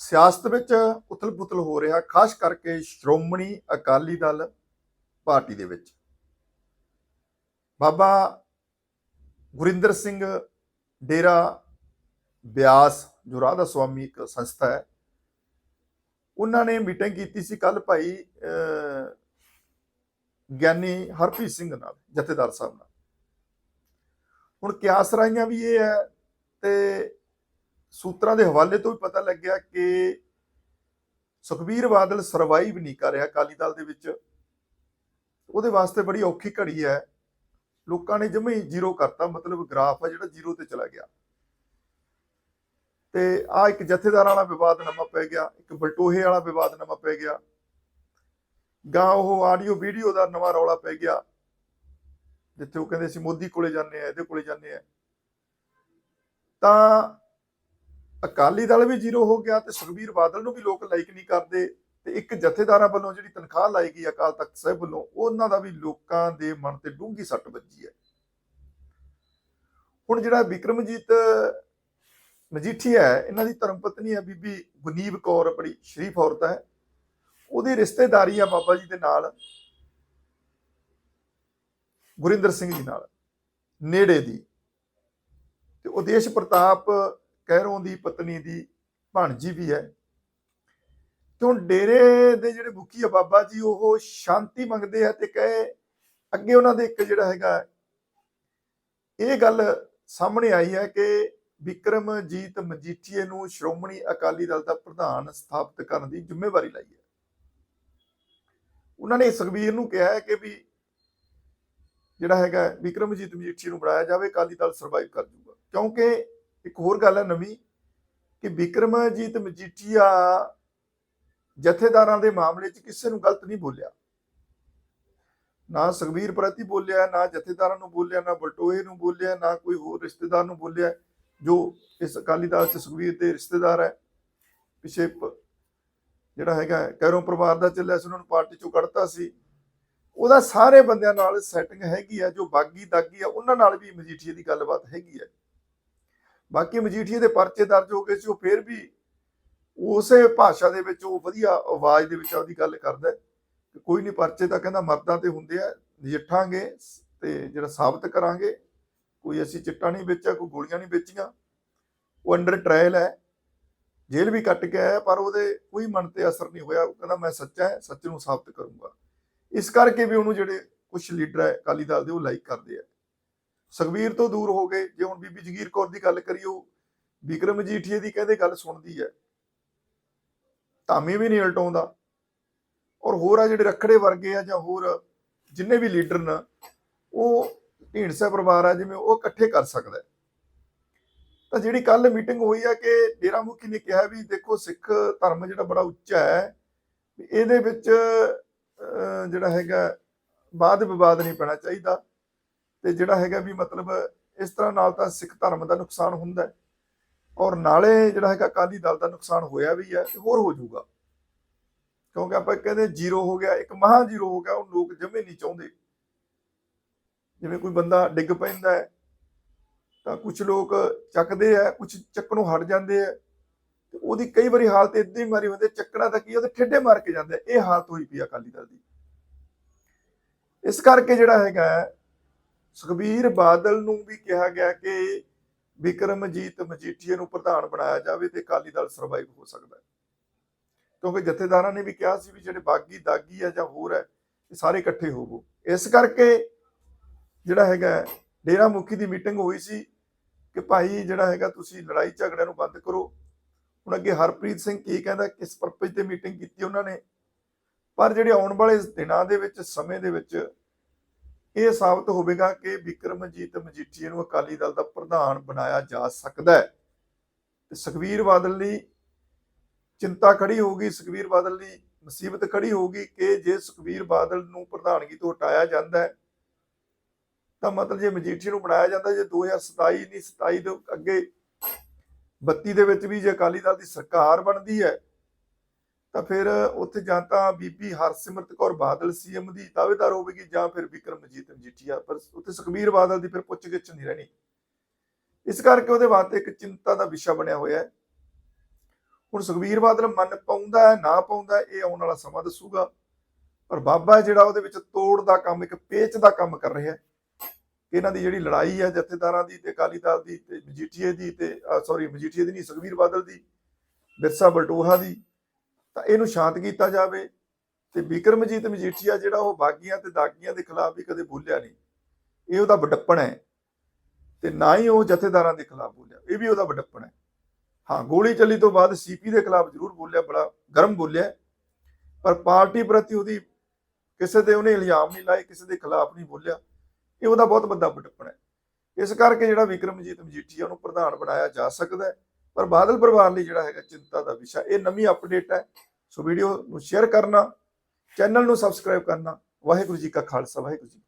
ਸਿਆਸਤ ਵਿੱਚ ਉਥਲ-ਪੁਥਲ ਹੋ ਰਿਹਾ, ਖਾਸ ਕਰਕੇ ਸ਼੍ਰੋਮਣੀ ਅਕਾਲੀ ਦਲ ਪਾਰਟੀ ਦੇ ਵਿੱਚ। ਬਾਬਾ ਗੁਰਿੰਦਰ ਸਿੰਘ ਡੇਰਾ ਬਿਆਸ, ਜੋ ਰਾਧਾ ਸੁਆਮੀ ਇੱਕ ਸੰਸਥਾ ਹੈ, ਉਹਨਾਂ ਨੇ ਮੀਟਿੰਗ ਕੀਤੀ ਸੀ ਕੱਲ ਭਾਈ ਗਿਆਨੀ ਹਰਪ੍ਰੀਤ ਸਿੰਘ ਨਾਲ, ਜਥੇਦਾਰ ਸਾਹਿਬ ਨਾਲ। ਹੁਣ ਕਿਆਸ ਰਾਈਆਂ ਵੀ ਇਹ ਹੈ ਤੇ ਸੂਤਰਾਂ ਦੇ ਹਵਾਲੇ ਤੋਂ ਵੀ ਪਤਾ ਲੱਗਿਆ ਕਿ ਸੁਖਬੀਰ ਬਾਦਲ ਸਰਵਾਈਵ ਨਹੀਂ ਕਰ ਰਿਹਾ ਅਕਾਲੀ ਦਲ ਦੇ ਵਿੱਚ। ਉਹਦੇ ਵਾਸਤੇ ਬੜੀ ਔਖੀ ਘੜੀ ਹੈ। ਲੋਕਾਂ ਨੇ ਜਮੇ ਜ਼ੀਰੋ ਕਰਤਾ, ਮਤਲਬ ਗ੍ਰਾਫ ਹੈ ਜਿਹੜਾ ਜ਼ੀਰੋ ਤੇ ਚਲਾ ਗਿਆ। ਤੇ ਆ ਇੱਕ ਜਥੇਦਾਰਾਂ ਵਾਲਾ ਵਿਵਾਦ ਨਵਾਂ ਪੈ ਗਿਆ, ਇੱਕ ਬਲਟੋਹੇ ਵਾਲਾ ਵਿਵਾਦ ਨਵਾਂ ਪੈ ਗਿਆ। ਗਾਂ ਉਹ ਆਡੀਓ ਵੀਡੀਓ ਦਾ ਨਵਾਂ ਰੌਲਾ ਪੈ ਗਿਆ, ਜਿੱਥੇ ਉਹ ਕਹਿੰਦੇ ਸੀ, ਮੋਦੀ ਕੋਲੇ ਜਾਂਦੇ ਆ, ਇਹਦੇ ਕੋਲੇ ਜਾਂਦੇ ਆ। ਤਾਂ ਅਕਾਲੀ ਦਲ ਵੀ ਜ਼ੀਰੋ ਹੋ ਗਿਆ ਤੇ ਸੁਖਬੀਰ ਬਾਦਲ ਨੂੰ ਵੀ ਲੋਕ ਲਾਈਕ ਨਹੀਂ ਕਰਦੇ ਤੇ ਇੱਕ ਜਥੇਦਾਰਾਂ ਵੱਲੋਂ ਜਿਹੜੀ ਤਨਖਾਹ ਲਾਈ ਗਈ ਅਕਾਲ ਤਖਤ ਸਾਹਿਬ ਵੱਲੋਂ, ਉਹਨਾਂ ਦਾ ਵੀ ਲੋਕਾਂ ਦੇ ਮਨ ਤੇ ਡੂੰਘੀ ਸੱਟ ਵੱਜੀ ਹੈ। ਹੁਣ ਜਿਹੜਾ ਵਿਕਰਮਜੀਤ, ਮਜੀਠੀਆ ਹੈ, ਇਹਨਾਂ ਦੀ ਧਰਮ ਪਤਨੀ ਹੈ ਬੀਬੀ ਗੁਨੀਬ ਕੌਰ ਬੜੀ ਸ਼ਰੀਫ ਔਰਤ ਹੈ। ਉਹਦੀ ਰਿਸ਼ਤੇਦਾਰੀ ਆ ਬਾਬਾ ਜੀ ਦੇ ਨਾਲ, ਗੁਰਿੰਦਰ ਸਿੰਘ ਜੀ ਨਾਲ, ਨੇੜੇ ਦੀ। ਤੇ ਉਦੇਸ਼ ਪ੍ਰਤਾਪ ਕਹਿਰੋਂ ਦੀ ਪਤਨੀ ਦੀ ਭਾਣਜੀ ਵੀ ਹੈ। ਤੇ ਹੁਣ ਡੇਰੇ ਦੇ ਜਿਹੜੇ ਮੁਖੀ ਆ ਬਾਬਾ ਜੀ, ਉਹ ਸ਼ਾਂਤੀ ਮੰਗਦੇ ਆ ਤੇ ਕਹੇ, ਅੱਗੇ ਉਹਨਾਂ ਦੇ ਇੱਕ ਜਿਹੜਾ ਹੈਗਾ, ਇਹ ਗੱਲ ਸਾਹਮਣੇ ਆਈ ਹੈ ਕਿ ਵਿਕਰਮਜੀਤ ਮਜੀਠੀਏ ਨੂੰ ਸ਼੍ਰੋਮਣੀ ਅਕਾਲੀ ਦਲ ਦਾ ਪ੍ਰਧਾਨ ਸਥਾਪਿਤ ਕਰਨ ਦੀ ਜ਼ਿੰਮੇਵਾਰੀ ਲਈ ਹੈ। ਉਹਨਾਂ ਨੇ ਸੁਖਬੀਰ ਨੂੰ ਕਿਹਾ ਹੈ ਕਿ ਵੀ ਜਿਹੜਾ ਹੈਗਾ, ਵਿਕਰਮਜੀਤ ਮਜੀਠੀਏ ਨੂੰ ਬਣਾਇਆ ਜਾਵੇ, ਅਕਾਲੀ ਦਲ ਸਰਵਾਈਵ ਕਰ ਜੂਗਾ। ਕਿਉਂਕਿ ਇੱਕ ਹੋਰ ਗੱਲ ਹੈ ਨਵੀਂ, ਕਿ ਵਿਕਰਮਜੀਤ ਮਜੀਠੀਆ ਜਥੇਦਾਰਾਂ ਦੇ ਮਾਮਲੇ 'ਚ ਕਿਸੇ ਨੂੰ ਗਲਤ ਨਹੀਂ ਬੋਲਿਆ। ਨਾ ਸੁਖਬੀਰ ਪ੍ਰਤੀ ਬੋਲਿਆ, ਨਾ ਜਥੇਦਾਰਾਂ ਨੂੰ ਬੋਲਿਆ, ਨਾ ਬਲਟੋਏ ਨੂੰ ਬੋਲਿਆ, ਨਾ ਕੋਈ ਹੋਰ ਰਿਸ਼ਤੇਦਾਰ ਨੂੰ ਬੋਲਿਆ, ਜੋ ਇਸ ਅਕਾਲੀ ਦਲ 'ਚ ਸੁਖਬੀਰ ਦੇ ਰਿਸ਼ਤੇਦਾਰ ਹੈ। ਪਿਛੇ ਜਿਹੜਾ ਹੈਗਾ ਕੈਰੋਂ ਪਰਿਵਾਰ ਦਾ ਚੱਲਿਆ ਸੀ, ਉਹਨਾਂ ਨੂੰ ਪਾਰਟੀ ਚੋਂ ਕੱਢਤਾ ਸੀ। ਉਹਦਾ ਸਾਰੇ ਬੰਦਿਆਂ ਨਾਲ ਸੈਟਿੰਗ ਹੈਗੀ ਆ ਜੋ ਬਾਗੀ ਦਾਗੀ ਆ ਉਹਨਾਂ ਨਾਲ ਵੀ ਮਜੀਠੀਏ ਦੀ ਗੱਲਬਾਤ ਹੈਗੀ ਹੈ। ਬਾਕੀ ਮਜੀਠੀਏ ਦੇ ਪਰਚੇ ਦਰਜ ਹੋ ਗਏ ਸੀ, ਉਹ ਫੇਰ ਵੀ ਉਸੇ ਭਾਸ਼ਾ ਦੇ ਵਿੱਚ ਉਹ ਵਧੀਆ ਆਵਾਜ਼ ਦੇ ਵਿੱਚ ਉਹਦੀ ਗੱਲ ਕਰਦਾ ਹੈ। ਕਿ ਕੋਈ ਨਹੀਂ, ਪਰਚੇ ਤਾਂ ਕਹਿੰਦਾ ਮਰਦਾਂ ਤੇ ਹੁੰਦੇ ਆ, ਨਜਿੱਠਾਂਗੇ ਤੇ ਜਿਹੜਾ ਸਾਬਤ ਕਰਾਂਗੇ। ਕੋਈ ਅਸੀਂ ਚਿੱਟਾ ਨਹੀਂ ਵੇਚਿਆ, ਕੋਈ ਗੋਲੀਆਂ ਨਹੀਂ ਵੇਚੀਆਂ। ਉਹ ਅੰਡਰ ਟ੍ਰਾਇਲ ਹੈ। ਜੇਲ੍ਹ ਵੀ ਕੱਟ ਕੇ ਆਇਆ, ਪਰ ਉਹਦੇ ਕੋਈ ਮਨ ਤੇ ਅਸਰ ਨਹੀਂ ਹੋਇਆ। ਉਹ ਕਹਿੰਦਾ, ਮੈਂ ਸੱਚਾ ਹੈ, ਸੱਚ ਨੂੰ ਸਾਬਤ ਕਰੂੰਗਾ। ਇਸ ਕਰਕੇ ਵੀ ਉਹਨੂੰ ਜਿਹੜੇ ਕੁਝ ਲੀਡਰ ਹੈ, ਅਕਾਲੀ ਦਲ ਦੇ, ਉਹ ਲਾਈਕ ਕਰਦੇ ਆ। ਸੁਖਬੀਰ ਤੋਂ ਦੂਰ ਹੋ ਗਏ। ਜੇ ਹੁਣ ਬੀਬੀ ਜਗੀਰ ਕੌਰ ਦੀ ਗੱਲ ਕਰੀਓ ਵਿਕਰਮ ਮਜੀਠੀਏ ਦੀ ਕਹਿੰਦੇ ਗੱਲ ਸੁਣਦੀ ਹੈ। ਧਾਮੀ ਵੀ ਨਹੀਂ ਉਲਟਾਉਂਦਾ। ਔਰ ਹੋਰ ਆ ਜਿਹੜੇ ਰਖੜੇ ਵਰਗੇ ਆ ਜਾਂ ਹੋਰ ਜਿੰਨੇ ਵੀ ਲੀਡਰ ਨੇ ਉਹ ਢੀਂਡਸਾ ਪਰਿਵਾਰ ਆ ਜਿਵੇਂ ਉਹ ਇਕੱਠੇ ਕਰ ਸਕਦਾ ਤਾਂ ਜਿਹੜੀ ਕੱਲ ਮੀਟਿੰਗ ਹੋਈ ਆ ਕਿ ਡੇਰਾ ਮੁਖੀ ਨੇ ਕਿਹਾ ਵੀ ਦੇਖੋ ਸਿੱਖ ਧਰਮ ਜਿਹੜਾ ਬੜਾ ਉੱਚਾ ਹੈ ਇਹਦੇ ਵਿੱਚ ਅਹ, ਜਿਹੜਾ ਹੈਗਾ ਬਾਦ ਵਿਵਾਦ ਨਹੀਂ ਪੈਣਾ ਚਾਹੀਦਾ। ਤੇ ਜਿਹੜਾ ਹੈਗਾ ਵੀ ਮਤਲਬ ਇਸ ਤਰ੍ਹਾਂ ਨਾਲ ਤਾਂ ਸਿੱਖ ਧਰਮ ਦਾ ਨੁਕਸਾਨ ਹੁੰਦਾ ਹੈ। ਔਰ ਨਾਲੇ ਜਿਹੜਾ ਹੈਗਾ ਅਕਾਲੀ ਦਲ ਦਾ ਨੁਕਸਾਨ ਹੋਇਆ ਵੀ ਹੈ ਤੇ ਹੋਰ ਹੋ ਜਾਊਗਾ। ਕਿਉਂਕਿ ਆਪਾਂ ਕਹਿੰਦੇ ਜ਼ੀਰੋ ਹੋ ਗਿਆ, ਇੱਕ ਮਹਾ ਜ਼ੀਰੋ ਹੋ ਗਿਆ, ਉਹ ਲੋਕ ਜਮੇ ਨਹੀਂ ਚਾਹੁੰਦੇ। ਜਿਵੇਂ ਕੋਈ ਬੰਦਾ ਡਿੱਗ ਪੈਂਦਾ ਹੈ, ਤਾਂ ਕੁਝ ਲੋਕ ਚੱਕਦੇ ਆ ਕੁਝ ਚੱਕਣੋਂ ਹਟ ਜਾਂਦੇ ਆ। ਤੇ ਉਹਦੀ ਕਈ ਵਾਰੀ ਹਾਲਤ ਇਦਾਂ ਹੀ ਮਾਰੀ ਹੁੰਦੀ ਚੱਕਣਾ ਤਾਂ ਕੀ ਉਹਦੇ ਠੇਡੇ ਮਾਰ ਕੇ ਜਾਂਦੇ ਇਹ ਹਾਲਤ ਹੋਈ ਪਈ ਅਕਾਲੀ ਦਲ ਦੀ। ਇਸ ਕਰਕੇ ਜਿਹੜਾ ਹੈਗਾ ਸੁਖਬੀਰ ਬਾਦਲ ਨੂੰ ਵੀ ਕਿਹਾ ਗਿਆ ਕਿ ਵਿਕਰਮਜੀਤ ਮਜੀਠੀਏ ਨੂੰ ਪ੍ਰਧਾਨ ਬਣਾਇਆ ਜਾਵੇ ਤੇ ਅਕਾਲੀ ਦਲ ਸਰਵਾਈਵ ਹੋ ਸਕਦਾ ਹੈ। ਕਿਉਂਕਿ ਜਥੇਦਾਰਾਂ ਨੇ ਵੀ ਕਿਹਾ ਸੀ ਵੀ ਜਿਹੜੇ ਬਾਗੀ ਦਾਗੀ ਆ ਜਾਂ ਹੋਰ ਹੈ, ਇਹ ਸਾਰੇ ਇਕੱਠੇ ਹੋਵੋ। ਇਸ ਕਰਕੇ ਜਿਹੜਾ ਹੈਗਾ ਡੇਰਾ ਮੁਖੀ ਦੀ ਮੀਟਿੰਗ ਹੋਈ ਸੀ ਕਿ ਭਾਈ ਜਿਹੜਾ ਹੈਗਾ ਤੁਸੀਂ ਲੜਾਈ ਝਗੜਿਆਂ ਨੂੰ ਬੰਦ ਕਰੋ। ਹੁਣ ਅੱਗੇ ਹਰਪ੍ਰੀਤ ਸਿੰਘ ਕੀ ਕਹਿੰਦਾ, ਕਿਸ ਪਰਪਸ ਤੇ ਮੀਟਿੰਗ ਕੀਤੀ ਉਹਨਾਂ ਨੇ? ਪਰ ਜਿਹੜੇ ਆਉਣ ਵਾਲੇ ਦਿਨਾਂ ਦੇ ਵਿੱਚ, ਸਮੇਂ ਦੇ ਵਿੱਚ ਇਹ ਸਾਬਤ ਹੋਵੇਗਾ ਕਿ ਵਿਕਰਮਜੀਤ ਮਜੀਠੀਏ ਨੂੰ ਅਕਾਲੀ ਦਲ ਦਾ ਪ੍ਰਧਾਨ ਬਣਾਇਆ ਜਾ ਸਕਦਾ ਸੁਖਬੀਰ ਬਾਦਲ ਲਈ ਚਿੰਤਾ ਖੜੀ ਹੋਊਗੀ ਸੁਖਬੀਰ ਬਾਦਲ ਲਈ ਮੁਸੀਬਤ ਖੜੀ ਹੋਊਗੀ ਕਿ ਜੇ ਸੁਖਬੀਰ ਬਾਦਲ ਨੂੰ ਪ੍ਰਧਾਨਗੀ ਤੋਂ ਹਟਾਇਆ ਜਾਂਦਾ ਤਾਂ ਮਤਲਬ ਜੇ ਮਜੀਠੀਏ ਨੂੰ ਬਣਾਇਆ ਜਾਂਦਾ ਜੇ 2027 ਨਹੀਂ 27 ਦੇ ਅੱਗੇ 32 ਦੇ ਵਿੱਚ ਵੀ ਜੇ ਅਕਾਲੀ ਦਲ ਦੀ ਸਰਕਾਰ ਬਣਦੀ ਹੈ। ਤਾਂ ਫਿਰ ਉੱਥੇ ਜਾਂ ਤਾਂ ਬੀਬੀ ਹਰਸਿਮਰਤ ਕੌਰ ਬਾਦਲ ਸੀਐਮ ਦੀ ਦਾਅਵੇਦਾਰ ਹੋਵੇਗੀ ਜਾਂ ਫਿਰ ਵਿਕਰਮਜੀਤ ਮਜੀਠੀਆ ਨੂੰ ਅਕਾਲੀ ਦਲ ਦਾ ਪ੍ਰਧਾਨ ਬਣਾਇਆ ਜਾ ਸਕਦਾ ਹੈ ਤੇ ਸੁਖਬੀਰ ਬਾਦਲ ਲਈ ਚਿੰਤਾ ਖੜੀ ਹੋਊਗੀ ਸੁਖਬੀਰ ਬਾਦਲ ਲਈ ਮੁਸੀਬਤ ਖੜੀ ਹੋਊਗੀ ਕਿ ਜੇ ਸੁਖਬੀਰ ਬਾਦਲ ਨੂੰ ਪ੍ਰਧਾਨਗੀ ਤੋਂ ਹਟਾਇਆ ਜਾਂਦਾ ਹੈ, ਤਾਂ ਮਤਲਬ ਜੇ ਮਜੀਠੀਏ ਨੂੰ ਬਣਾਇਆ ਜਾਂਦਾ, ਜੇ 2027 ਨਹੀਂ 27 ਦੇ ਅੱਗੇ 32 ਦੇ ਵਿੱਚ ਵੀ ਜੇ ਅਕਾਲੀ ਦਲ ਦੀ ਸਰਕਾਰ ਬਣਦੀ ਹੈ ਤਾਂ ਫਿਰ ਉੱਥੇ ਜਾਂ ਤਾਂ ਬੀਬੀ ਹਰਸਿਮਰਤ ਕੌਰ ਬਾਦਲ ਸੀਐਮ ਦੀ ਦਾਅਵੇਦਾਰ ਹੋਵੇਗੀ ਜਾਂ ਫਿਰ ਵਿਕਰਮਜੀਤ ਮਜੀਠੀਆ ਪਰ ਉੱਥੇ ਸੁਖਬੀਰ ਬਾਦਲ ਦੀ ਫਿਰ ਪੁੱਛਗਿੱਛ ਨਹੀਂ ਰਹਿਣੀ। ਇਸ ਕਰਕੇ ਉਹਦੇ ਵਾਸਤੇ ਇੱਕ ਚਿੰਤਾ ਦਾ ਵਿਸ਼ਾ ਬਣਿਆ ਹੋਇਆ ਹੈ। ਹੁਣ ਸੁਖਬੀਰ ਬਾਦਲ ਮਨ ਪਾਉਂਦਾ ਹੈ, ਨਾ ਪਾਉਂਦਾ ਇਹ ਆਉਣ ਵਾਲਾ ਸਮਾਂ ਦੱਸੂਗਾ। ਪਰ ਬਾਬਾ ਜਿਹੜਾ ਉਹਦੇ ਵਿੱਚ ਤੋੜ ਦਾ ਕੰਮ, ਇੱਕ ਪੇਚ ਦਾ ਕੰਮ ਕਰ ਰਿਹਾ ਹੈ। ਇਹਨਾਂ ਦੀ ਜਿਹੜੀ ਲੜਾਈ ਹੈ ਜਥੇਦਾਰਾਂ ਦੀ ਤੇ ਅਕਾਲੀ ਦਲ ਦੀ ਤੇ ਮਜੀਠੀਏ ਦੀ ਤੇ ਸੌਰੀ ਮਜੀਠੀਏ ਦੀ ਨਹੀਂ, ਸੁਖਬੀਰ ਬਾਦਲ ਦੀ, ਬਿਰਸਾ ਬਲਟੋਹਾ ਦੀ ਤਾਂ ਇਹਨੂੰ ਸ਼ਾਂਤ ਕੀਤਾ ਜਾਵੇ ਤੇ ਬਿਕਰਮਜੀਤ ਮਜੀਠੀਆ ਜਿਹੜਾ ਉਹ ਬਾਗੀਆਂ ਤੇ ਦਾਗੀਆਂ ਦੇ ਖਿਲਾਫ ਵੀ ਕਦੇ ਬੋਲਿਆ ਨਹੀਂ। ਇਹ ਉਹਦਾ ਵਡੱਪਣ ਹੈ ਤੇ ਨਾ ਹੀ ਉਹ ਜਥੇਦਾਰਾਂ ਦੇ ਖਿਲਾਫ ਬੋਲਿਆ। ਇਹ ਵੀ ਉਹਦਾ ਵਡੱਪਣ ਹੈ। ਹਾਂ, ਗੋਲੀ ਚੱਲੀ ਤੋਂ ਬਾਅਦ ਸੀਪੀ ਦੇ ਖਿਲਾਫ ਜ਼ਰੂਰ ਬੋਲਿਆ, ਬੜਾ ਗਰਮ ਬੋਲਿਆ ਪਰ ਪਾਰਟੀ ਪ੍ਰਤੀ ਉਹਦੀ ਕਿਸੇ ਤੇ ਉਹਨੇ ਇਲਜ਼ਾਮ ਨਹੀਂ ਲਾਏ, ਕਿਸੇ ਦੇ ਖਿਲਾਫ ਨਹੀਂ ਬੋਲਿਆ। ਇਹ ਉਹਦਾ ਬਹੁਤ ਵੱਡਾ ਵਡੱਪਣ ਹੈ। ਇਸ ਕਰਕੇ ਜਿਹੜਾ ਵਿਕਰਮਜੀਤ ਮਜੀਠੀਆ ਉਹਨੂੰ ਪ੍ਰਧਾਨ ਬਣਾਇਆ ਜਾ ਸਕਦਾ ਹੈ। ਪਰ ਬਾਦਲ ਪਰਿਵਾਰ ਲਈ ਜਿਹੜਾ ਹੈਗਾ ਚਿੰਤਾ ਦਾ ਵਿਸ਼ਾ, ਇਹ ਨਵੀਂ ਅਪਡੇਟ ਹੈ। ਸੋ ਵੀਡੀਓ ਨੂੰ ਸ਼ੇਅਰ ਕਰਨਾ ਚੈਨਲ ਨੂੰ ਸਬਸਕ੍ਰਾਈਬ ਕਰਨਾ। ਵਾਹਿਗੁਰੂ ਜੀ ਕਾ ਖਾਲਸਾ, ਵਾਹਿਗੁਰੂ ਜੀ